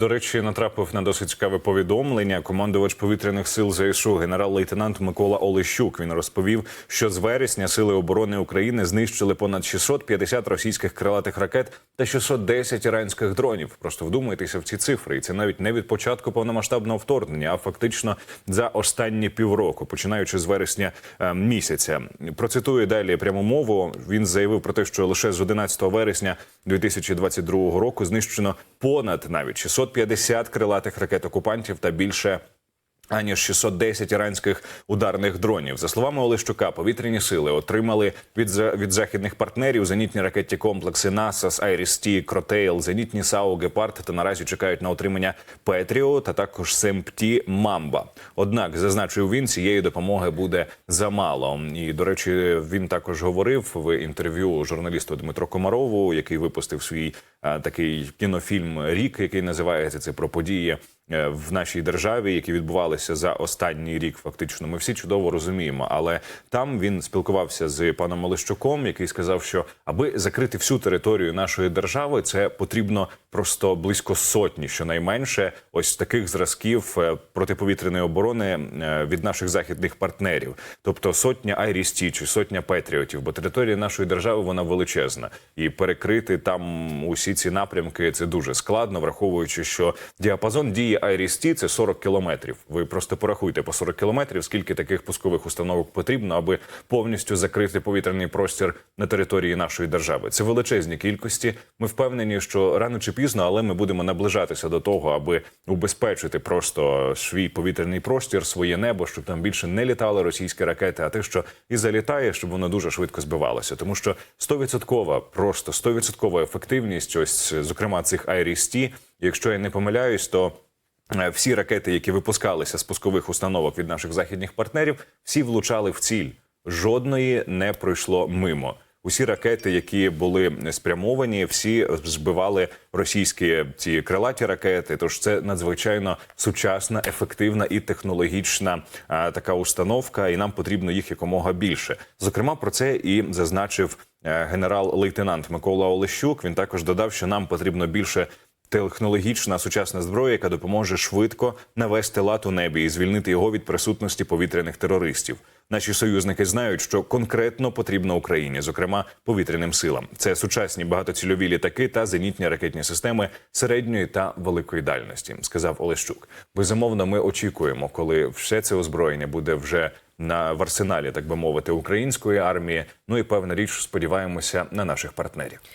До речі, натрапив на досить цікаве повідомлення. Командувач повітряних сил ЗСУ генерал-лейтенант Микола Олещук. Він розповів, що з вересня сили оборони України знищили понад 650 російських крилатих ракет та 610 іранських дронів. Просто вдумайтеся в ці цифри, і це навіть не від початку повномасштабного вторгнення, а фактично за останні півроку, починаючи з вересня е, місяця. Процитую далі пряму мову. Він заявив про те, що лише з 11 вересня 2022 року знищено понад навіть 650 крилатих ракет окупантів та більше. Аніж 610 іранських ударних дронів. За словами Олещука, повітряні сили отримали від, від західних партнерів зенітні ракетні комплекси НАСАС, Айріс-Ті, Кротейл, зенітні САУ, Гепард та наразі чекають на отримання Петріо та також СЕМПТІ Мамба. Однак, зазначив він, цієї допомоги буде замало. І, до речі, він також говорив в інтерв'ю журналісту Дмитро Комарову, який випустив свій а, такий кінофільм Рік, який називається це про події в нашій державі, які відбувалися за останній рік. Фактично, ми всі чудово розуміємо. Але там він спілкувався з паном Олещуком, який сказав, що аби закрити всю територію нашої держави, це потрібно просто близько сотні, щонайменше, ось таких зразків е, протиповітряної оборони е, від наших західних партнерів, тобто сотня Айрісті чи сотня Петріотів, бо територія нашої держави вона величезна, і перекрити там усі ці напрямки це дуже складно, враховуючи, що діапазон дії Айрісті це 40 кілометрів. Ви просто порахуйте по 40 кілометрів, скільки таких пускових установок потрібно, аби повністю закрити повітряний простір на території нашої держави. Це величезні кількості. Ми впевнені, що рано чи пізно, але ми будемо наближатися до того, аби убезпечити просто свій повітряний простір, своє небо, щоб там більше не літали російські ракети, а те, що і залітає, щоб воно дуже швидко збивалося. Тому що 100%, просто 100% ефективність, ось зокрема цих Айрісті, якщо я не помиляюсь, то всі ракети, які випускалися з пускових установок від наших західних партнерів, всі влучали в ціль. Жодної не пройшло мимо. Усі ракети, які були спрямовані, всі збивали російські ці крилаті ракети. Тож це надзвичайно сучасна, ефективна і технологічна а, така установка, і нам потрібно їх якомога більше. Зокрема, про це і зазначив е, генерал-лейтенант Микола Олещук. Він також додав, що нам потрібно більше технологічна сучасна зброя, яка допоможе швидко навести лад у небі і звільнити його від присутності повітряних терористів. Наші союзники знають, що конкретно потрібно Україні, зокрема повітряним силам. Це сучасні багатоцільові літаки та зенітні ракетні системи середньої та великої дальності, сказав Олещук. Безумовно, ми очікуємо, коли все це озброєння буде вже на в арсеналі, так би мовити, української армії. Ну і певна річ, сподіваємося на наших партнерів.